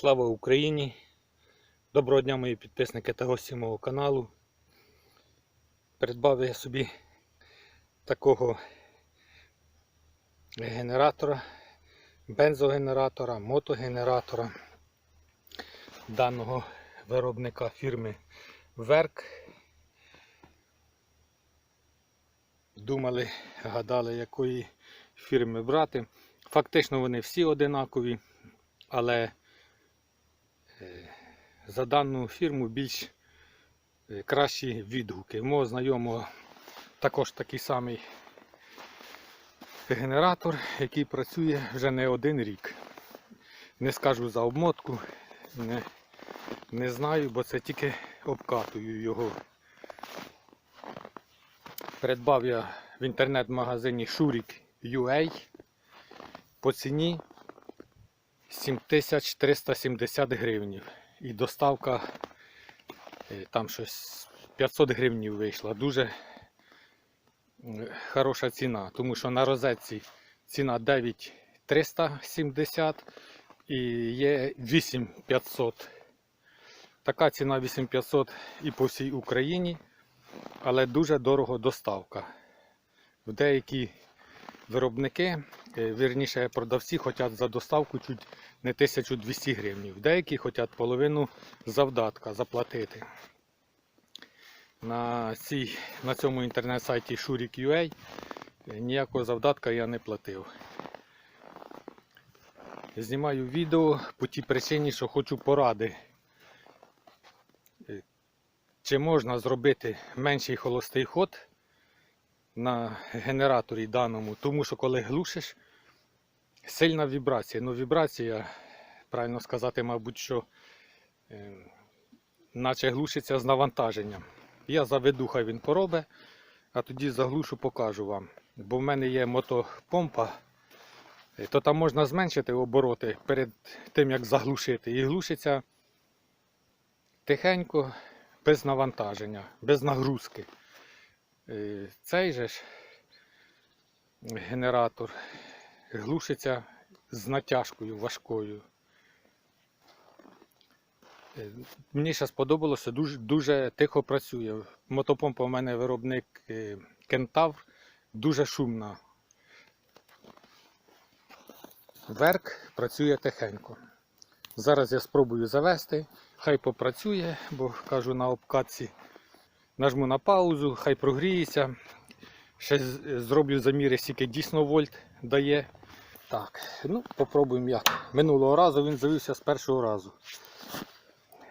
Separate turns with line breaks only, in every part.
Слава Україні! Доброго дня мої підписники та гості мого каналу. Придбав я собі такого генератора, бензогенератора, мотогенератора даного виробника фірми Верк. Думали, гадали, якої фірми брати. Фактично вони всі одинакові, але за дану фірму більш е, кращі відгуки. Мого знайомого також такий самий генератор, який працює вже не один рік. Не скажу за обмотку, не, не знаю, бо це тільки обкатую його. Придбав я в інтернет-магазині Shurik.ua по ціні 7370 гривнів. І доставка е, там щось 500 гривнів вийшла. Дуже е, хороша ціна, тому що на розетці ціна 9370 і є 8500. Така ціна 8500 і по всій Україні, але дуже дорого доставка. В деякі виробники, вірніше продавці хочуть за доставку чуть не 1200 гривень. Деякі хочуть половину завдатка заплатити. На, цій, на цьому інтернет-сайті Shurik.ua е, ніякого завдатка я не платив. Знімаю відео по тій причині, що хочу поради. Е, Чи можна зробити менший холостий ход на генераторі даному, тому що коли глушиш, сильна вібрація. Ну, вібрація, правильно сказати, мабуть, що е, наче глушиться з навантаженням. Я заведу, хай він поробить, а тоді заглушу, покажу вам. Бо в мене є мотопомпа, то там можна зменшити обороти перед тим, як заглушити. І глушиться тихенько, без навантаження, без нагрузки. Е, Цей же ж генератор глушиться з натяжкою важкою. Е, Мені ще сподобалося, дуже, дуже тихо працює. Мотопомпа у мене виробник е, Кентавр, дуже шумна. Верк працює тихенько. Зараз я спробую завести, хай попрацює, бо кажу на обкатці. Нажму на паузу, хай прогріється. Ще зроблю заміри, скільки дійсно вольт дає. Так, ну попробуємо як. Минулого разу він завівся з першого разу.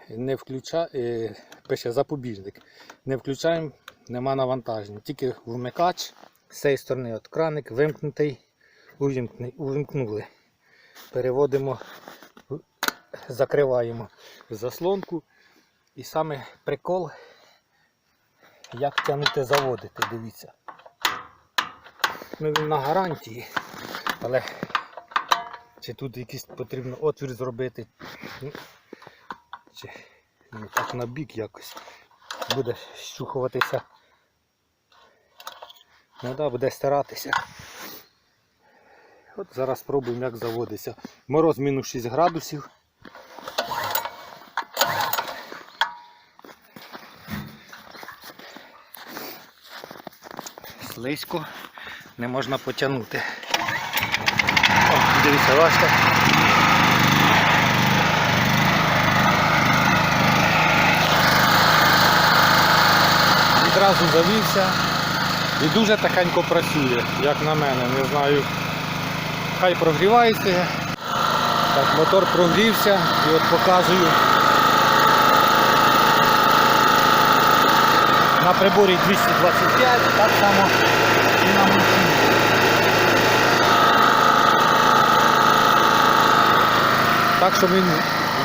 Не включа... е, пише запобіжник. Не включаємо, нема навантаження. Тільки вмикач з цієї сторони от краник вимкнутий, увімкнули. Переводимо, закриваємо заслонку. І саме прикол як тягнути заводити, дивіться. Ну він на гарантії, але чи тут якийсь потрібно отвір зробити, ну, чи ну, так на бік якось буде щухуватися. Ну да, буде старатися. От зараз спробуємо як заводиться. Мороз мінус 6 градусів. слизько, не можна потягнути. О, дивіться, бачите. Відразу завівся і дуже тихенько працює, як на мене, не знаю. Хай прогрівається. Так, мотор прогрівся і от показую. На приборі 225, так само і на мультині. Так що він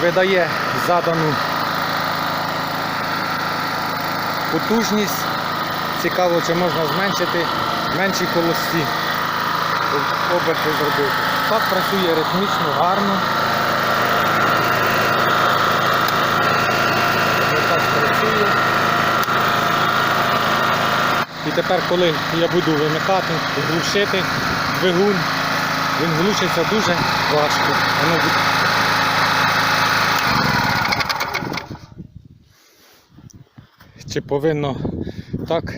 видає задану потужність. Цікаво, чи можна зменшити менші холості оберти зробити. Так працює ритмічно, гарно. І тепер, коли я буду вимикати, глушити двигун, він глушиться дуже важко. Чи повинно так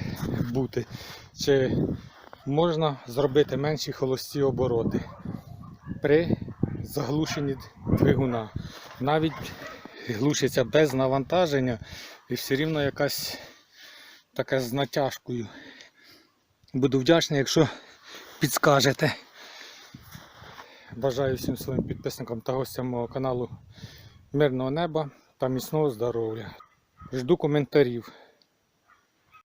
бути, чи можна зробити менші холості обороти при заглушенні двигуна. Навіть глушиться без навантаження і все рівно якась така з натяжкою. Буду вдячний, якщо підскажете. Бажаю всім своїм підписникам та гостям мого каналу мирного неба та міцного здоров'я. Жду коментарів.